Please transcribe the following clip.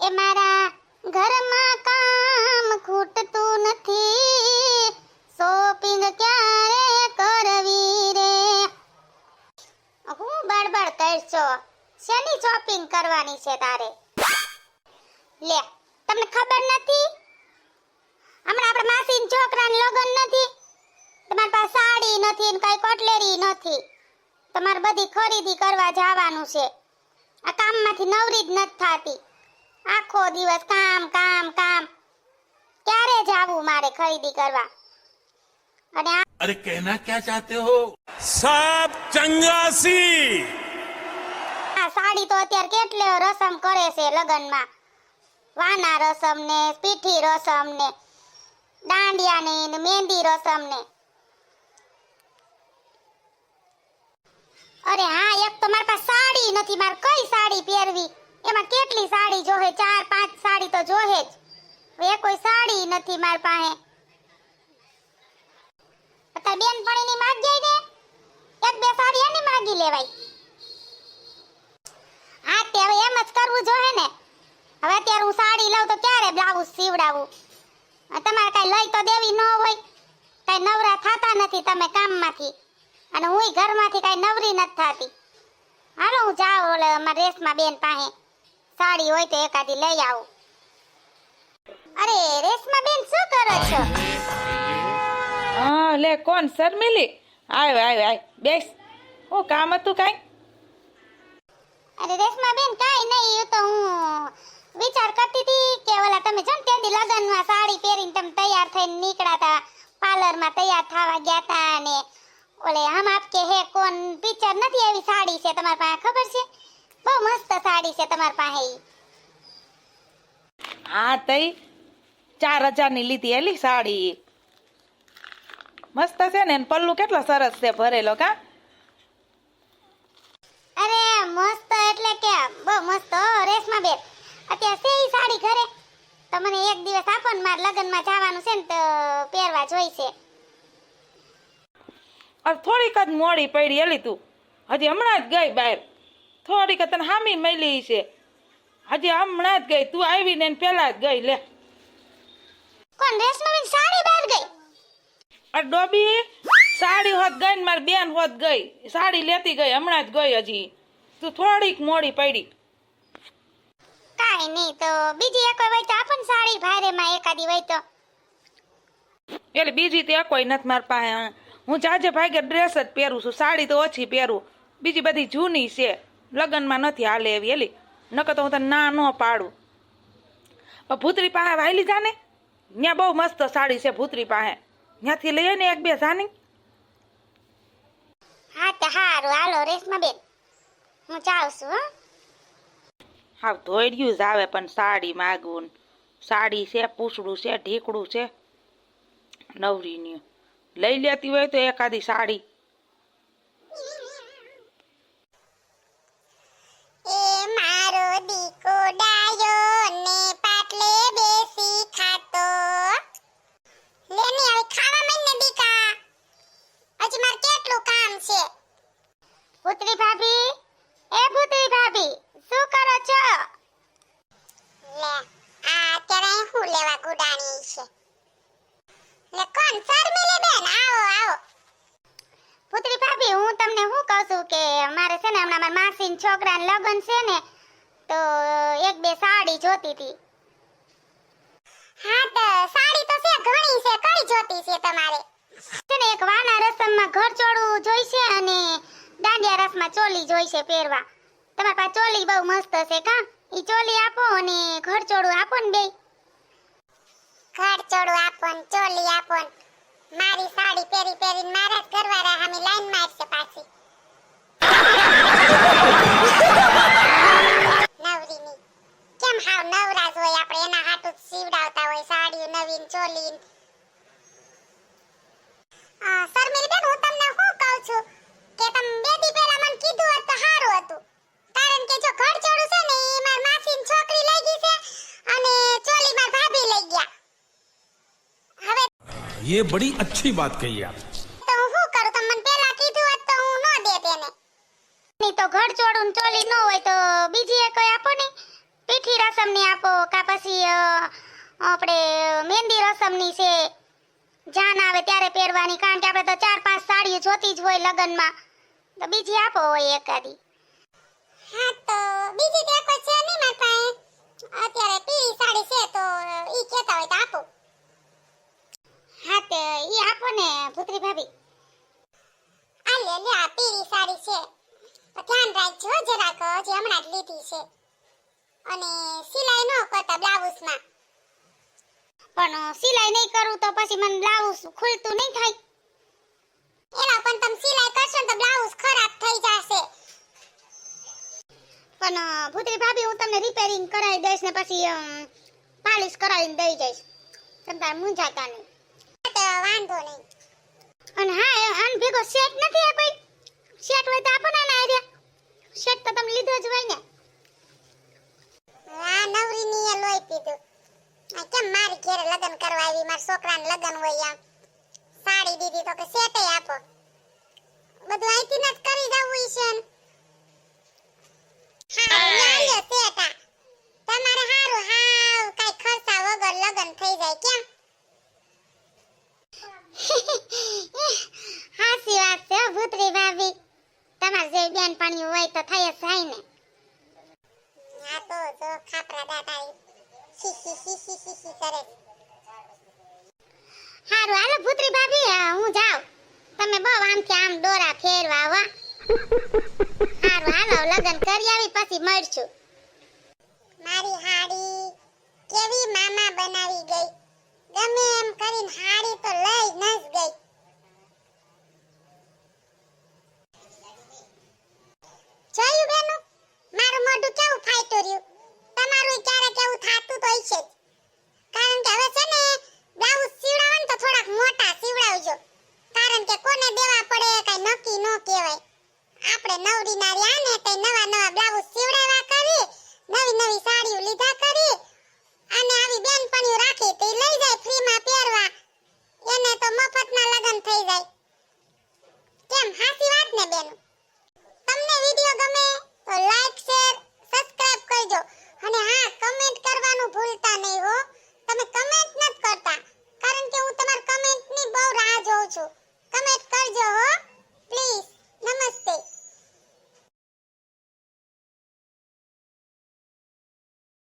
એ મારા ઘરમાં કામ ખૂટતું નથી. શોપિંગ ક્યારે કરવી રે? હું બડબડ કરશો. શેની શોપિંગ કરવાની છે તારે? લે, તમને ખબર નથી? હમણાં આપણે માસીન છોકરાને લગ્ન નથી. તમારી પાસે સાડી નથી ને કઈ કોટલેરી નથી. તમારે બધી ખરીદી કરવા જવાનું છે. આ કામમાંથી નવરી જ નથી થાતી. આખો દિવસ કામ કામ કામ. ક્યારે જાવું મારે ખરીદી કરવા? અને અરે કહેના ક્યાં ચાહતે હો? સાબ ચંગાસી. આ સાડી તો અત્યારે કેટલો રસમ કરે છે લગનમાં. વાના રસમ ને પીઠી રસમ ને દાંડિયા ને મેંદી રસમ ને. અરે હા એક તો મારા પાસે સાડી નથી. મારે કઈ સાડી પહેરવી? એમાં કેટલી સાડી જોહે? ચાર, પાંચ સાડી તો જોહે જ. એ કોઈ સાડી નથી મારી પાસે. અત્યારે ની માગ જઈ ને? એક, બે સાડી એની માગી લેવાય. હા, તે હવે એમ જ કરવું જોઈએ ને. હવે અત્યારે હું સાડી લઉં તો ક્યારે બ્લાઉઝ સીવડાવું? તમારે કઈ લઈ તો દેવી ન હોય. કઈ નવરા થતા નથી તમે કામમાંથી. અને હુંય ઘરમાંથી કઈ નવરી નથી થાતી. હાલો હું જાઉં ઓલે અમારા રેસમાં બેન પાસે. સાડી હોય તો એકાદી લઈ આવું. અરે રેશમા બેન શું કરો છો? હા લે કોણ? શર્મિલી? આવ આવ આવ બેસ. ઓ કામ હતું કઈ? અરે રેશમા બેન કાઈ નહીં. તો હું વિચાર કરતી હતી કે ઓલા તમે છો ને ત્યાંથી લગનમાં સાડી પહેરીને તમે તૈયાર થઈને નીકળ્યા હતા પાર્લરમાં તૈયાર થવા ગયા હતા અને ઓલે હમ આપકે હે કોણ? પિક્ચર નથી એવી સાડી છે તમારી પાસે ખબર સાડી છે તમારી પાસે? હા તઈ ચાર હજારની લીધી એલી સાડી. મસ્ત છે ને પલ્લુ કેટલો સરસ છે ભરેલો કા? અરે મસ્ત એટલે કે બહુ મસ્ત રેશમા બેન. અત્યારે છે ઈ સાડી ઘરે. તમને એક દિવસ આપો ને મારા લગ્નમાં જવાનું છે ને તો પહેરવા જોઈશે અરે થોડીક જ મોડી પડી એલી તું. હજી હમણાં જ ગઈ બહાર. થોડીક તને હામી મળી છે. હજી હમણાં જ ગઈ. તું આવીને ને પેલા જ ગઈ લે. કોણ સાડી બહાર ગઈ? અરે ડોબી સાડી હોત ગઈ ને મારી બેન હોત ગઈ. સાડી લેતી ગઈ હમણાં જ ગઈ હજી. તું થોડીક મોડી પડી. કાઈ નહીં તો બીજી એક હોય તો આપણ સાડી ભારેમાં એકાદી હોય તો. એટલે બીજી તે કોઈ નથી મારી પાસે. હું જાજે ભાગે ડ્રેસ જ પહેરું છું સાડી તો ઓછી પહેરું. બીજી બધી જૂની છે. લગ્નમાં નથી હાલે એવી એલી. નકર તો હું તને ના ન પાડું. ભૂતરી પાસે વાયલી જાને? ત્યાં બહુ મસ્ત સાડી છે ભૂતરી પાસે. ત્યાંથી લઈએ ને એક બે જાની હા તો હારું. હાલો રેશમા બેન. હું જાઉં છું હો. ધોઈડ્યું જ આવે પણ સાડી માગવું સાડી છે પૂછડું છે ઢીકડું છે. નવરીની. લઈ લેતી હોય તો એકાદી સાડી એ મારો દીકો ને હું લેવા હું કહું કે અમારે છે ને હમણાં મારા માસીન છોકરાને લગ્ન છે ને તો એક બે સાડી જોતી હતી. હા, તો સાડી તો છે, ઘણી છે, કઈ જોતી છે તમારે? છે એક વાના રસમમાં ઘર ચોળું જોઈશે અને દાંડિયા રસમાં ચોલી જોઈશે પહેરવા. તમારા પાસે ચોલી બહુ મસ્ત છે કા? ઈ ચોલી આપો અને ઘર ચોળું આપો ને બે. ઘર ચોળું આપો ને, ચોલી આપો ને. મારી સાડી પહેરી પહેરીને મારા જ ઘરવાળા સામે લાઈન મારશે પાછી નવરીની કેમ હાવ નવરાજ હોય આપણે એના હાટુ જ સીવડાવતા હોય સાડી નવીન ચોલી શર્મિલ બેન હું તમને શું કહું છું કે તમે બે દી પહેલા મને કીધું હોત તો સારું હતું કારણ કે જો ઘર ચોળું છે ને એ માર માસીની છોકરી લઈ ગઈ છે અને ચોલી માર ભાભી લઈ ગયા હવે ये बड़ी अच्छी बात कही आप તો હું શું કરું તમે મને પહેલા કીધું હોત તો હું ન દેત એને નહીં તો ઘર ચોળું ને ચોલી ન હોય તો બીજી એક કોઈ આપો ને પીઠી રસમ રસમની આપો કા પછી અ, આપણે મહેંદી રસમની છે જાન આવે ત્યારે પહેરવાની કારણ કે આપણે તો ચાર પાંચ સાડીઓ જોતી જ હોય લગ્નમાં તો બીજી આપો હોય એકાદી હા તો બીજી તો કોઈ છે નહીં મારી પાસે અત્યારે પીળી સાડી છે તો ઈ કહેતા હોય ને પુત્રી ભાભી. આ લે લે આ પીળી સાડી છે. ધ્યાન રાખજો જરાક જે હમણાં જ લીધી છે. અને સિલાઈ ન કરતા બ્લાઉઝમાં. પણ સિલાઈ નહીં કરું તો પછી મને બ્લાઉઝ ખુલતું નહીં થાય. એલા, પણ તમે સિલાઈ કરશો તો બ્લાઉઝ ખરાબ થઈ જશે. પણ ભૂતરી ભાભી, હું તમને રિપેરિંગ કરાવી દઈશ ને પછી પાલિશ કરાવીને દઈ જઈશ. તમે તારે મૂંઝાતા નહીં. વાંધો નહીં. અને હા એ આન ભેગો સેટ નથી આ કોઈ સેટ હોય તો આપો ને આના આઈડિયા સેટ તો તમે લીધો જ હોય ને. આ નવરીની એ લોહી પીધું. આ કેમ મારી ઘેરે લગ્ન કરવા આવી? મારા છોકરાને લગ્ન હોય આમ. સાડી દીધી તો કે સેટે આપો. બધું અહીંથી જ કરી જવું છે ને. તમારે હારું હાવ કઈ ખર્ચા વગર લગ્ન થઈ જાય કેમ? હાસી વાત છે ભૂતરી ભાભી. તમારે જે બેન પાણી હોય તો થઈ જ જાય ને. આ તો જો ખાપરા દાદા કરે હારું હાલો ભૂતરી ભાભી હું જાઉં. તમે બહુ આમથી આમ દોરા ફેરવા વા હારું હાલો લગન કરી આવી પછી મળશું. મારી હાડી કેવી મામા બનાવી ગમે એમ કરીને હાડી તો લઈ ન જ ગઈ. જોયું બેનું? મારું મોઢું કેવું ફાઈટું રહ્યું? તમારું ક્યારેક એવું થાતું તો છે કારણ કે હવે છે ને, બ્લાઉઝ સીવડાવવા ને તો થોડાક મોટા સીવડાવજો. કારણ કે કોને દેવા પડે કઈ નક્કી ન કહેવાય. આપણે નવરી ના રહ્યા ને તે નવા નવા બ્લાઉઝ સીવડાવ્યા કરી, નવી નવી સાડીઓ લીધા કરી, અને આવી કરતા નહીં હો. તમે કમેન્ટ નથી કરતા. કારણ કે હું તમારા કમેન્ટની બહુ રાહ જોઉં છું. કમેન્ટ કરજો હો.